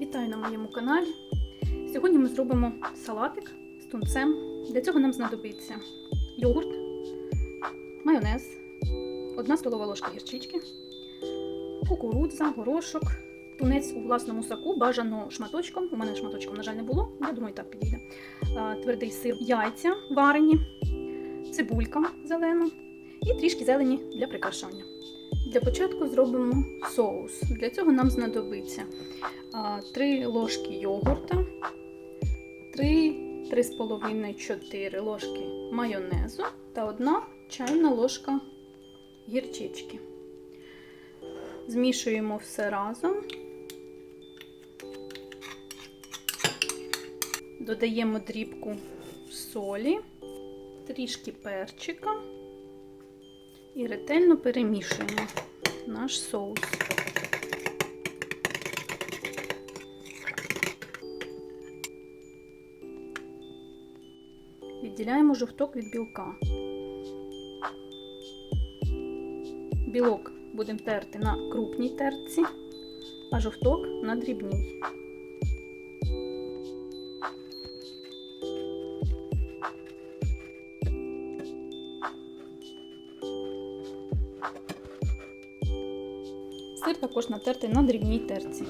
Вітаю на моєму каналі. Сьогодні ми зробимо салатик з тунцем. Для цього нам знадобиться йогурт, майонез, 1 столова ложка гірчички, кукурудза, горошок, тунець у власному соку, бажано шматочком. У мене шматочком, на жаль, не було. Я думаю, так підійде. Твердий сир, яйця варені, цибулька зелена і трішки зелені для прикрашання. Для початку зробимо соус. Для цього нам знадобиться 3 ложки йогурта, 3-3,5-4 ложки майонезу та 1 чайна ложка гірчички. Змішуємо все разом. Додаємо дрібку солі, трішки перчика і ретельно перемішуємо наш соус. Відділяємо жовток від білка. Білок будемо терти на крупній терці, а жовток на дрібній. Сир також натерти на дрібній терці.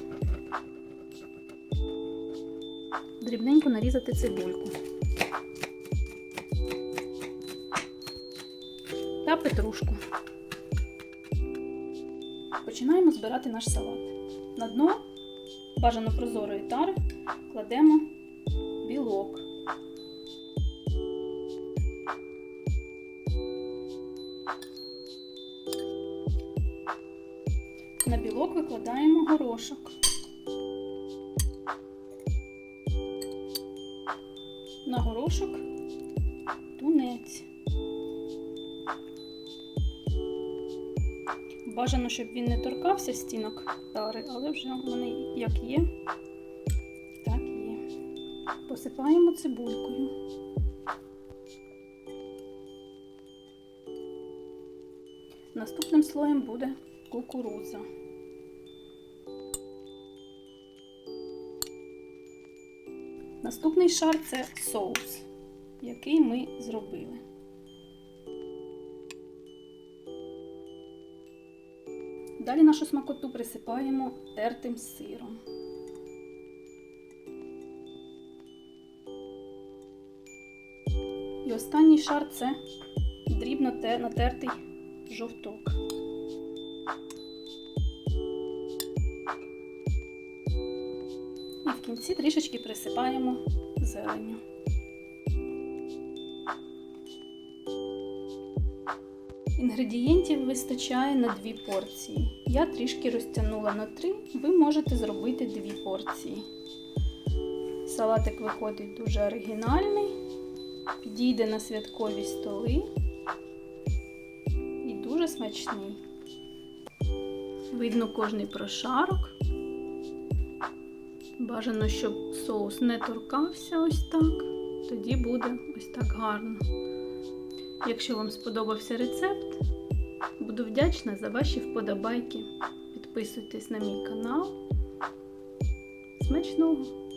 Дрібненько нарізати цибульку. Та петрушку. Починаємо збирати наш салат. На дно бажано прозорої тари кладемо На білок викладаємо горошок. На горошок тунець. Бажано, щоб він не торкався стінок тари, але вже в мене як є, так є. Посипаємо цибулькою. Наступним слоєм буде кукурудза. Наступний шар це соус, який ми зробили. Далі нашу смакоту присипаємо тертим сиром. І останній шар це дрібно натертий жовток. Кінці трішечки присипаємо зеленню. Інгредієнтів вистачає на дві порції. Я трішки розтягнула на три, ви можете зробити дві порції. Салатик виходить дуже оригінальний, підійде на святкові столи і дуже смачний. Видно кожний прошарок. Бажано, щоб соус не торкався ось так, тоді буде ось так гарно. Якщо вам сподобався рецепт, буду вдячна за ваші вподобайки. Підписуйтесь на мій канал. Смачного!